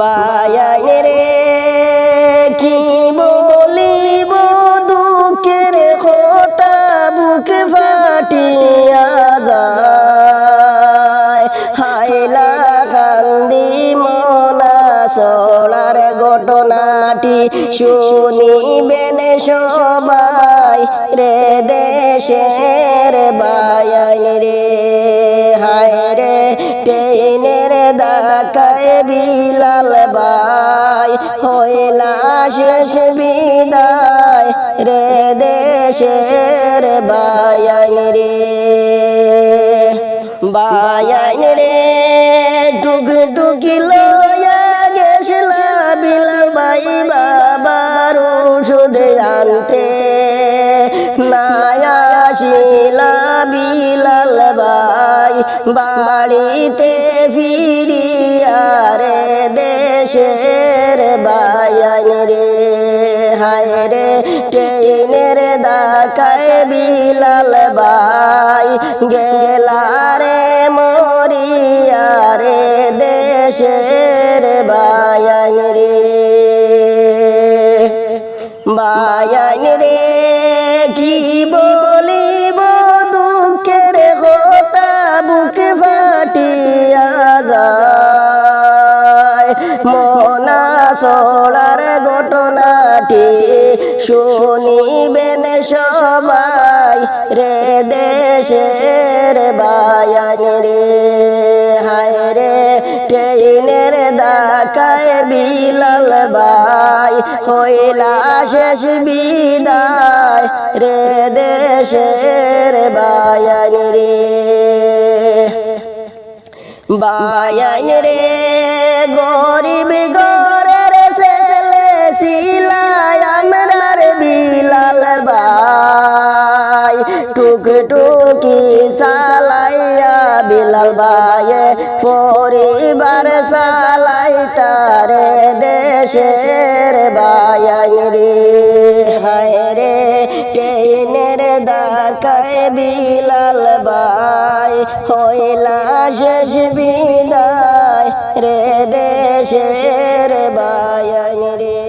বায়াই রে, কি বলিব? দুঃখের কথা বুক ফাটিয়া যায়। হাইলা কান্দি মনা সলার ঘটনাটি শুনিবেন সবাই, রে দেশের বায়াই রে। দাকায় বিলাল বাই হইলা শেষ বিদায় রে দেশের বায়াই রে। বায়াই রে ডুগ ডুগি গেছিলা বিলাল বাই বাবার ওষুধ আনতে। নায়া বিলাল বাড়িতে ফিরিয়া রে দেশের বায়ান রে হায় রে ট্রেনের দাকায় বিলাল বাই গেলা সলার ঘটনাটি শুনিবেন সবাই রে দেশের বায়ান রে হায় রে ট্রেনের দাকায় বিলাল বাই হইলা শেষ বিদায় রে দেশের বায়ান রে বায়ান রে গরিব টুক সালাইয়া বিলাল বায়ে পরিবার সালাই তারে দেশের বায়ান রে হায় রে, ট্রেনের দাকায় বিলাল বাই হইলা শেষ বিদায় রে দেশের বায়ান রে